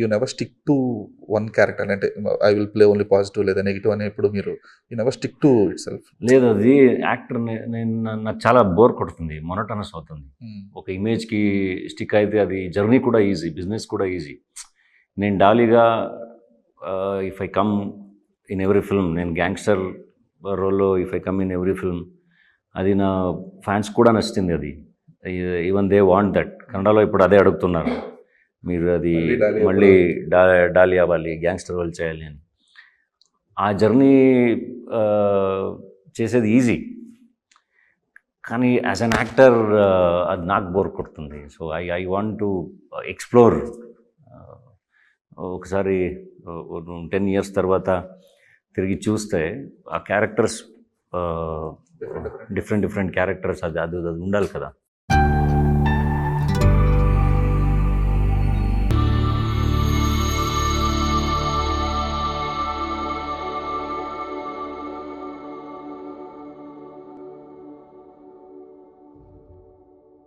You never stick to one character అంటే I will play only positive లేదా negative అనే ఇప్పుడు మీరు you never stick to itself లేదు అది యాక్టర్ నేను నాకు చాలా బోర్ కొడుతుంది మొనటనస్ అవుతుంది. ఒక ఇమేజ్కి స్టిక్ అయితే అది జర్నీ కూడా ఈజీ బిజినెస్ కూడా ఈజీ నేను డాలీగా if I come in every film నేను గ్యాంగ్స్టర్ రోల్లో if I come in every film అది నా ఫ్యాన్స్ కూడా నచ్చింది అది. ఈవెన్ దే వాంట్ దట్ కన్నడలో ఇప్పుడు అదే అడుగుతున్నారు. మీరు అది మళ్ళీ డా డాలీ అవ్వాలి గ్యాంగ్స్టర్ రోల్ చేయాలి అని. ఆ జర్నీ చేసేది ఈజీ. కానీ యాజ్ అన్ యాక్టర్ అది నాకు బోర్ కొడుతుంది. So I I want to explore. ఒకసారి టెన్ ఇయర్స్ తర్వాత తిరిగి చూస్తే ఆ క్యారెక్టర్స్ డిఫరెంట్ డిఫరెంట్ క్యారెక్టర్స్ అది అది అది ఉండాలి కదా.